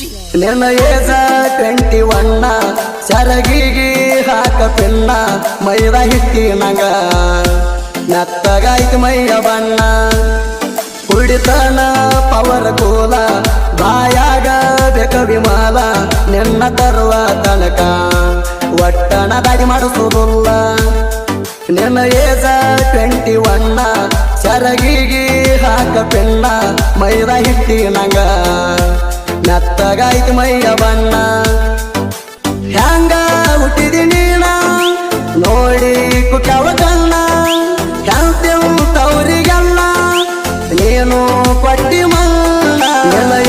ಏಜ twenty ಒನ್ನ ಸರಗಿಗಿ ಹಾಕ pin ಮೈದ ಹಿಟ್ಟಿ ನಂಗ ನತ್ತಗಾಯ್ತು ಮೈಯ ಬಣ್ಣ. ಕುಡಿತನ ಪವರ್ ಕೂಲ. ಬಾಯಾಗ ಬೇಕ ವಿಮಾಲ. ನಿನ್ನ ತರುವ ತನಕ ಒಟ್ಟನ ದಾರಿ ಮಾಡಿಸೋದಿಲ್ಲ ನಿನ್ನ ಏಜ ಟ್ವೆಂಟಿ ಒನ್ನ ಸರಗಿಗಿ ಹಾಕ ಪಿನ್ನ ಮೈದ ಹಿಟ್ಟಿ ನಂಗ ನತ್ತಗಾಯ್ತು ಮೈಯ ಬಣ್ಣ. ಹ್ಯಾಂಗ ಹುಟ್ಟಿದಿ ನೀನ? ನೋಡಿ ಕುಟವ ಕಣ್ಣ ಹ್ಯಾಂತೆವು ತವರಿಗಲ್ಲ ನೀನು ಪಟ್ಟಿ ಮಣ್ಣ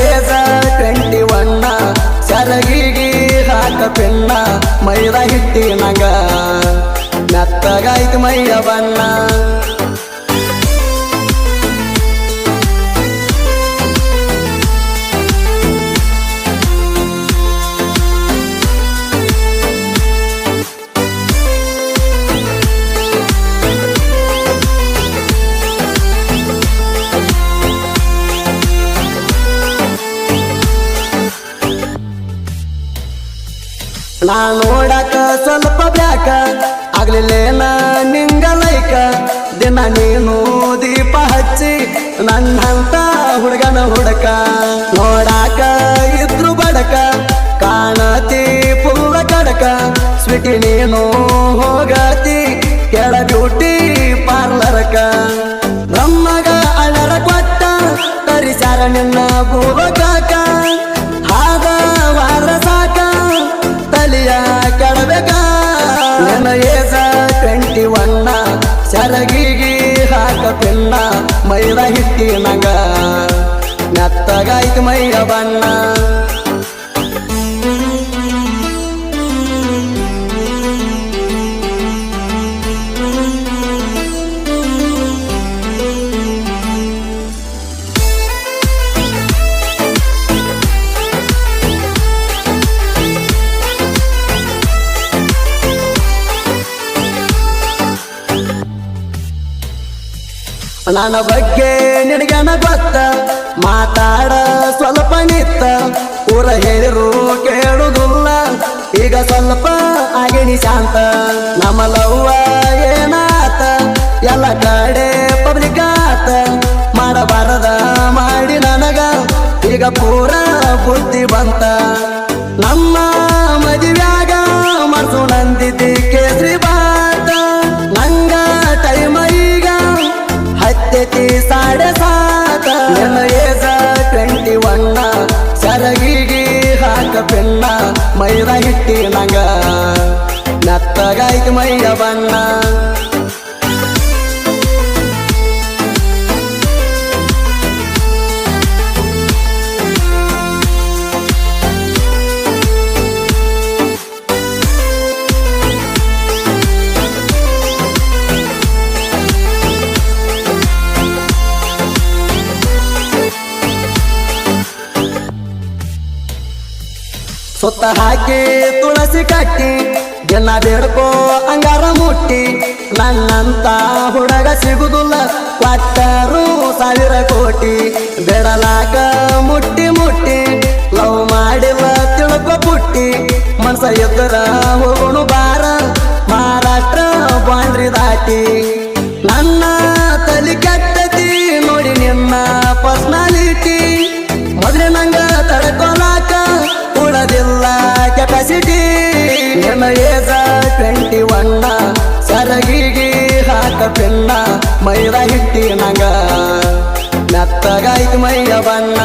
ಏಜ ಟ್ವೆಂಟಿ ಒನ್ನ. ಸರಗಿಗಿ ಹಾಕ ಪಿನ್ನ. ಮೈದ ಹಿಟ್ಟಿ ನಗ ನತ್ತಗಾಯ್ತು ಮೈಯ ಬಣ್ಣ. ನಾ ನೋಡಕ ಸ್ವಲ್ಪ ಬ್ಯಾಕ, ಆಗ್ಲಿಲ್ಲೇನ ನಿಂಗ ಲೈಕ. ದಿನ ನೀನು ದೀಪ ಹಚ್ಚಿ ನನ್ನಂತ ಹುಡುಗನ ಹುಡಕ. ನೋಡಾಕ ಇದ್ರು ಬಡಕ, ಕಾಣತಿ ಪುಂಗ ಕಡಕ ಸ್ವೀಟಿ ನೀನು ಹೋಗತಿ ಏಜ ಟ್ವೆಂಟಿ ಒನ್ನ ಸರಗಿಗಿ ಹಾಕ ಪಿನ್ನ ಮೈದ ಹಿಟ್ಟಿ ನಂಗ ನತ್ತಗಾಯ್ತು ಮೈಯ ಬಣ್ಣ ನನ್ನ ಬಗ್ಗೆ ನಿನಗನ ಗೊತ್ತ? ಮಾತಾಡ ಸ್ವಲ್ಪ ನಿತ್ತ. ಊರ ಹೇಳಿರು ಕೇಳುದಿಲ್ಲ. ಈಗ ಸ್ವಲ್ಪ ಆಗಿನಿ ಶಾಂತ. ನಮ್ಮ ಲವ್ವ ಏನಾತ? ಎಲ್ಲ ಕಡೆ ಪಬ್ಲಿಕ್ ಆತ. ಮಾಡಬಾರದ ಮಾಡಿ ನನಗ. ಈಗ ಪೂರ ಬುದ್ಧಿ ಬಂತ. ನಮ್ಮ ಮದುವೆಯಾಗ ಮರ್ಸು ನಂದಿದ್ದಿ ಹಿಟ್ಟಿ ನಂಗ ನತ್ತಗಾಯ್ತು ಮೈಯ ಬಣ್ಣ. ಸುತ್ತ ಹಾಕಿ ತುಳಸಿ ಕಟ್ಟಿ ದಿನ ಬೇಡ್ಕೋ ಅಂಗಾರ ಮುಟ್ಟಿ, ನನ್ನಂತ ಹುಡುಗ ಸಿಗುದಿಲ್ಲ ಕೊಟ್ಟರು ಸಾವಿರ ಕೋಟಿ, ಬೆಡಲಾಕ ಮುಟ್ಟಿ ಮುಟ್ಟಿ, ಲವ್ ಮಾಡಿಲ್ಲ ತಿಳ್ಕೊ ಪುಟ್ಟಿ ಮನ್ಸ ಎದ್ದರ ಹೋಗೋಣ ಬಾರ, ಮಹಾರಾಷ್ಟ್ರ ಬಾಂಡ್ರಿ ದಾಟಿ. ಪಿನ್ನ ಮೈದ ಹಿಟ್ಟಿ ನಂಗ ಮೆತ್ತಗಾಯ್ತು ಮೈಯ ಬಣ್ಣ.